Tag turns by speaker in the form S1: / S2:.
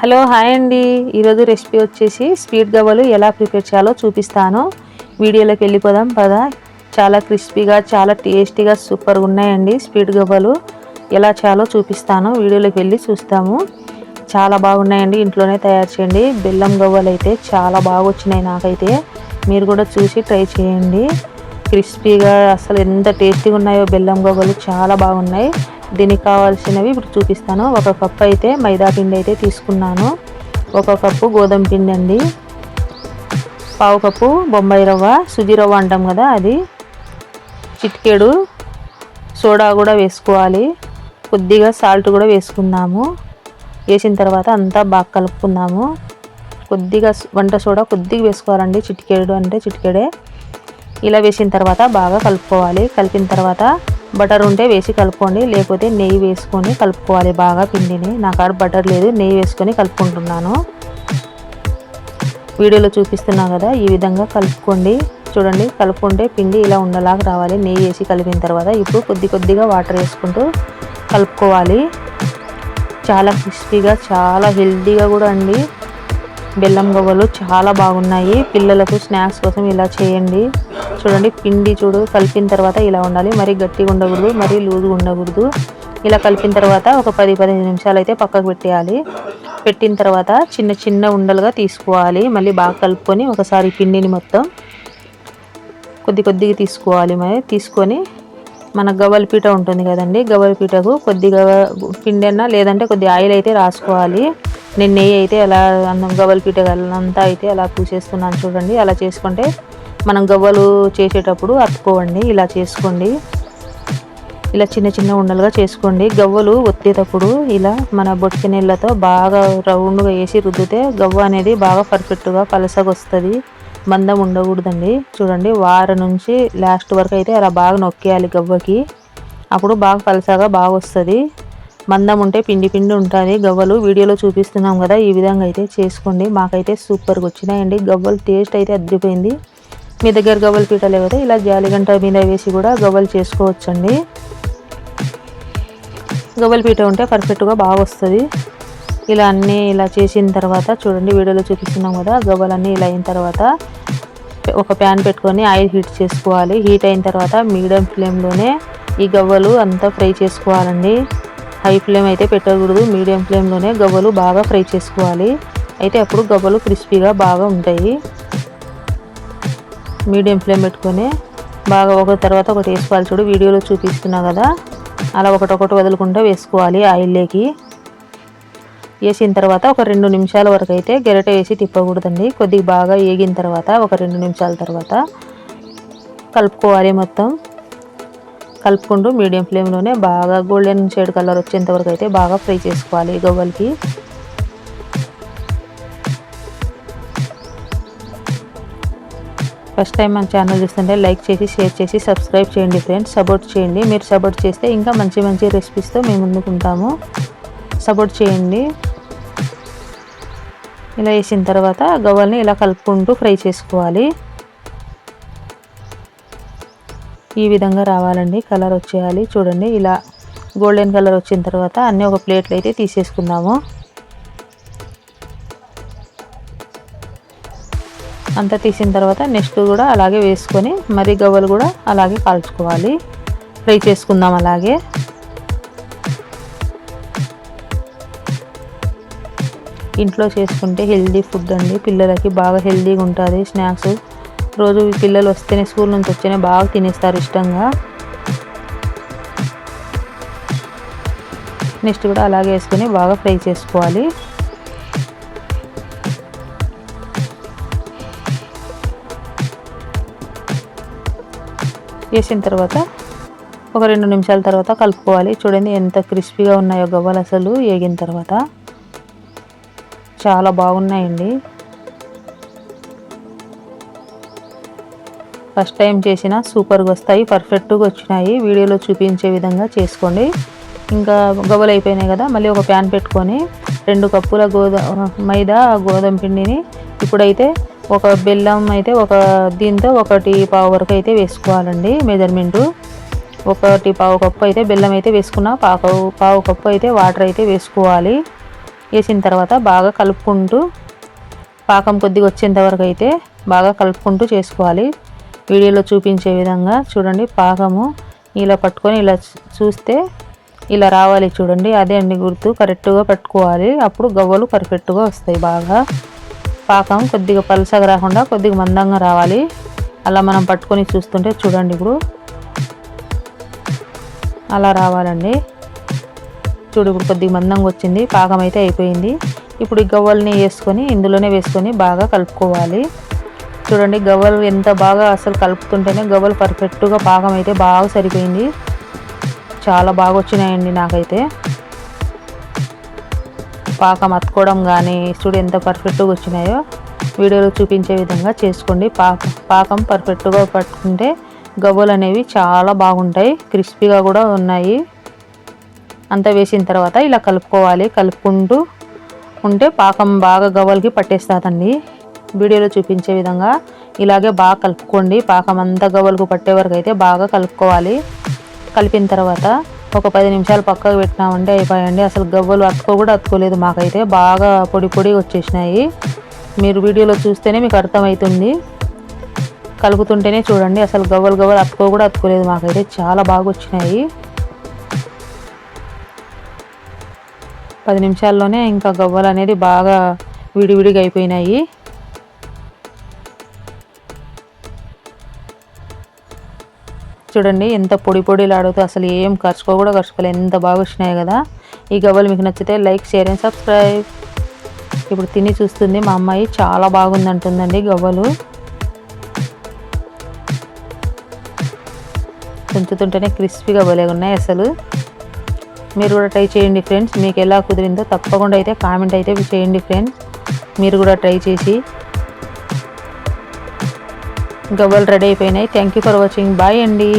S1: Hello hi అండి. ఈరోజు recipe వచ్చేసి స్వీట్ గవ్వలు ఎలా ప్రిపేర్ చేయాలో చూపిస్తాను. వీడియోలోకి వెళ్ళిపోదాం పదా. చాలా క్రిస్పీగా చాలా టేస్టీగా సూపర్గా ఉన్నాయండి స్వీట్ గవ్వలు. ఎలా చేయాలో చూపిస్తాను. వీడియోలోకి వెళ్ళి చూస్తాము. చాలా బాగున్నాయండి ఇంట్లోనే తయారు చేయండి. బెల్లం గవ్వలు అయితే చాలా బాగా వచ్చినాయి నాకైతే. మీరు కూడా చూసి ట్రై చేయండి. క్రిస్పీగా అసలు ఎంత టేస్టీగా ఉన్నాయో బెల్లం గవ్వలు చాలా బాగున్నాయి. దీనికి కావాల్సినవి ఇప్పుడు చూపిస్తాను. ఒక కప్పు అయితే మైదా పిండి అయితే తీసుకున్నాను. ఒక కప్పు గోధుమ పిండి అండి. పావు కప్పు బొంబాయి రవ్వ సుజీ రవ్వ అంటాం కదా అది. చిటికేడు సోడా కూడా వేసుకోవాలి. కొద్దిగా సాల్ట్ కూడా వేసుకుందాము. వేసిన తర్వాత అంతా బాగా కలుపుకుందాము. కొద్దిగా వంట సోడా కొద్దిగా వేసుకోవాలండి చిటికేడు అంటే చిటికేడే. ఇలా వేసిన తర్వాత బాగా కలుపుకోవాలి. కలిపిన తర్వాత బటర్ ఉంటే వేసి కలుపుకోండి లేకపోతే నెయ్యి వేసుకొని కలుపుకోవాలి బాగా పిండిని. నా కాడ బటర్ లేదు నెయ్యి వేసుకొని కలుపుకుంటున్నాను. వీడియోలో చూపిస్తున్నా కదా ఈ విధంగా కలుపుకోండి. చూడండి కలుపుకుంటే పిండి ఇలా ఉండలాగా రావాలి. నెయ్యి వేసి కలిపిన తర్వాత ఇప్పుడు కొద్ది కొద్దిగా వాటర్ వేసుకుంటూ కలుపుకోవాలి. చాలా క్రిస్పీగా చాలా హెల్తీగా కూడా అండి. బెల్లం గవ్వలు చాలా బాగున్నాయి. పిల్లలకు స్నాక్స్ కోసం ఇలా చేయండి. చూడండి పిండి చూడు కలిపిన తర్వాత ఇలా ఉండాలి. మరీ గట్టిగా ఉండకూడదు మరీ లూజుగా ఉండకూడదు. ఇలా కలిపిన తర్వాత ఒక పది పదిహేను నిమిషాలు అయితే పక్కకు పెట్టేయాలి. పెట్టిన తర్వాత చిన్న చిన్న ఉండలుగా తీసుకోవాలి. మళ్ళీ బాగా కలుపుకొని ఒకసారి పిండిని మొత్తం కొద్ది కొద్దిగా తీసుకోవాలి మరి. తీసుకొని మన గవ్వల పీట ఉంటుంది కదండి. గవ్వల పీటకు కొద్దిగా పిండి అన్నా లేదంటే కొద్ది ఆయిల్ అయితే రాసుకోవాలి. నేను నెయ్యి అయితే అలా అన్నం గవ్వలు పీట అంతా అయితే అలా పూసేస్తున్నాను చూడండి. అలా చేసుకుంటే మనం గవ్వలు చేసేటప్పుడు అతుకోవండి ఇలా చేసుకోండి. ఇలా చిన్న చిన్న ఉండలుగా చేసుకోండి. గవ్వలు ఒత్తేటప్పుడు ఇలా మన బొట్టిక నీళ్ళతో బాగా రౌండ్గా వేసి రుద్దితే గవ్వ అనేది బాగా పర్ఫెక్ట్గా పలసగా వస్తుంది మందం ఉండకూడదండి. చూడండి వారం నుంచి లాస్ట్ వరకు అయితే అలా బాగా నొక్కేయాలి గవ్వకి. అప్పుడు బాగా పలసగా బాగా వస్తుంది మందం ఉంటే పిండి పిండి ఉంటుంది. గవ్వలు వీడియోలో చూపిస్తున్నాం కదా ఈ విధంగా అయితే చేసుకోండి. మాకైతే సూపర్గా వచ్చినాయండి. గవ్వలు టేస్ట్ అయితే అద్దరిపోయింది మీ దగ్గర గవ్వల పీట కదా ఇలా జాలిగంట మీద వేసి కూడా గవ్వలు చేసుకోవచ్చండి. గవ్వల పీట ఉంటే పర్ఫెక్ట్గా బాగా వస్తుంది. ఇలా అన్నీ ఇలా చేసిన తర్వాత చూడండి వీడియోలో చూపిస్తున్నాం కదా గవ్వలన్నీ ఇలా అయిన తర్వాత ఒక ప్యాన్ పెట్టుకొని ఆయిల్ హీట్ చేసుకోవాలి. హీట్ అయిన తర్వాత మీడియం ఫ్లేమ్లోనే ఈ గవ్వలు అంతా ఫ్రై చేసుకోవాలండి. హై ఫ్లేమ్ అయితే పెట్టకూడదు. మీడియం ఫ్లేమ్లోనే గవ్వలు బాగా ఫ్రై చేసుకోవాలి. అయితే అప్పుడు గవ్వలు క్రిస్పీగా బాగా ఉంటాయి. మీడియం ఫ్లేమ్ పెట్టుకొని బాగా ఒక తర్వాత ఒకటి వేసుకోవాలి చూడు వీడియోలో చూపిస్తున్నా కదా. అలా ఒకటొకటి వదులుకుంటూ వేసుకోవాలి ఆయిల్లోకి. వేసిన తర్వాత ఒక రెండు నిమిషాల వరకు అయితే గెరట వేసి తిప్పకూడదండి. కొద్దిగా బాగా వేగిన తర్వాత ఒక రెండు నిమిషాల తర్వాత కలుపుకోవాలి మొత్తం. కలుపుకుంటూ మీడియం ఫ్లేమ్లోనే బాగా గోల్డెన్ షేడ్ కలర్ వచ్చేంతవరకు అయితే బాగా ఫ్రై చేసుకోవాలి గవ్వలకి. ఫస్ట్ టైం మన ఛానల్ చూస్తుంటే లైక్ చేసి షేర్ చేసి సబ్స్క్రైబ్ చేయండి ఫ్రెండ్స్ సపోర్ట్ చేయండి. మీరు సపోర్ట్ చేస్తే ఇంకా మంచి మంచి రెసిపీస్తో మేము ముందుకుంటాము. సపోర్ట్ చేయండి. ఇలా వేసిన తర్వాత గవ్వల్ని ఇలా కలుపుకుంటూ ఫ్రై చేసుకోవాలి. ఈ విధంగా రావాలండి. కలర్ వచ్చేయాలి. చూడండి ఇలా గోల్డెన్ కలర్ వచ్చిన తర్వాత అన్నీ ఒక ప్లేట్లు అయితే తీసేసుకుందాము. అంతా తీసిన తర్వాత నెక్స్ట్ కూడా అలాగే వేసుకొని మరి గవ్వలు కూడా అలాగే కాల్చుకోవాలి. ఫ్రై చేసుకుందాం అలాగే. ఇంట్లో చేసుకుంటే హెల్దీ ఫుడ్ అండి. పిల్లలకి బాగా హెల్దీగా ఉంటుంది. స్నాక్స్ రోజు పిల్లలు వస్తేనే స్కూల్ నుంచి వచ్చేనే బాగా తినేస్తారు ఇష్టంగా. నెక్స్ట్ కూడా అలాగే వేసుకొని బాగా ఫ్రై చేసుకోవాలి. వేసిన తర్వాత ఒక రెండు నిమిషాల తర్వాత కలుపుకోవాలి. చూడండి ఎంత క్రిస్పీగా ఉన్నాయో గవ్వలు అసలు వేగిన తర్వాత. చాలా బాగున్నాయండి. ఫస్ట్ టైం చేసిన సూపర్గా వస్తాయి పర్ఫెక్ట్గా వచ్చినాయి. వీడియోలో చూపించే విధంగా చేసుకోండి. ఇంకా గవ్వలు అయిపోయినాయి కదా మళ్ళీ ఒక ప్యాన్ పెట్టుకొని రెండు కప్పుల గోధుమ మైదా గోధుమ పిండిని ఇప్పుడైతే ఒక బెల్లం అయితే ఒక దీంతో ఒకటి పావు వరకు అయితే వేసుకోవాలండి మెజర్మెంటు. ఒకటి పావు కప్పు అయితే బెల్లం అయితే వేసుకున్న పావు పావు కప్పు అయితే వాటర్ అయితే వేసుకోవాలి. వేసిన తర్వాత బాగా కలుపుకుంటూ పాకం కొద్దిగా వచ్చేంత వరకు అయితే బాగా కలుపుకుంటూ చేసుకోవాలి. వీడియోలో చూపించే విధంగా చూడండి పాకము ఇలా పట్టుకొని ఇలా చూస్తే ఇలా రావాలి చూడండి అదే అండి గుర్తు కరెక్ట్గా పట్టుకోవాలి. అప్పుడు గవ్వలు పర్ఫెక్ట్గా వస్తాయి బాగా. పాకం కొద్దిగా పలసగా రాకుండా కొద్దిగా మందంగా రావాలి. అలా మనం పట్టుకొని చూస్తుంటే చూడండి ఇప్పుడు. అలా రావాలండి. చూడు ఇప్పుడు కొద్దిగా మందంగా వచ్చింది పాకం అయితే అయిపోయింది. ఇప్పుడు ఈ గవ్వల్ని వేసుకొని ఇందులోనే వేసుకొని బాగా కలుపుకోవాలి. చూడండి గవ్వలు ఎంత బాగా అసలు కలుపుతుంటేనే గవ్వలు పర్ఫెక్ట్గా పాకం అయితే బాగా సరిపోయింది. చాలా బాగా వచ్చినాయండి నాకైతే. పాకం అతుకోవడం కానీ చూడు ఎంత పర్ఫెక్ట్గా వచ్చినాయో. వీడియోలో చూపించే విధంగా చేసుకోండి. పాకం పాకం పర్ఫెక్ట్గా పట్టుకుంటే గవ్వలు అనేవి చాలా బాగుంటాయి. క్రిస్పీగా కూడా ఉన్నాయి. అంతా వేసిన తర్వాత ఇలా కలుపుకోవాలి. కలుపుకుంటూ ఉంటే పాకం బాగా గవ్వలకి పట్టేస్తుందండి. వీడియోలో చూపించే విధంగా ఇలాగే బాగా కలుపుకోండి. పాకం అంతా గవ్వలకు పట్టే వరకు అయితే బాగా కలుపుకోవాలి. కలిపిన తర్వాత ఒక పది నిమిషాలు పక్కకు పెట్టినామంటే అయిపోయాయండి అసలు గవ్వలు అతుకో కూడా అతుకోలేదు మాకైతే. బాగా పొడి పొడి వచ్చేసినాయి. మీరు వీడియోలో చూస్తేనే మీకు అర్థమవుతుంది. కలుపుతుంటేనే చూడండి. అసలు గవ్వలు గవ్వలు అతుకో కూడా అతుకోలేదు మాకైతే. చాలా బాగా వచ్చినాయి. పది నిమిషాల్లోనే ఇంకా గవ్వలు అనేది బాగా విడివిడిగా అయిపోయినాయి. చూడండి ఎంత పొడి పొడిలాడుతూ అసలు ఏం ఖర్చుకో కూడా ఖర్చుకోలేదు ఎంత బాగా వచ్చినాయి కదా. ఈ గవ్వలు మీకు నచ్చితే లైక్ షేర్ అండ్ సబ్స్క్రైబ్. ఇప్పుడు తిని చూస్తుంది మా అమ్మాయి. చాలా బాగుంది అంటుందండి గవ్వలు. తుంచుతుంటేనే క్రిస్పీగా భలే ఉన్నాయి అసలు. మీరు కూడా ట్రై చేయండి ఫ్రెండ్స్. మీకు ఎలా కుదిరిందో తప్పకుండా అయితే కామెంట్ అయితే చేయండి ఫ్రెండ్స్. మీరు కూడా ట్రై చేసి గవ్వలు రెడీ అయిపోయినాయి. Thank you for watching bye అండి.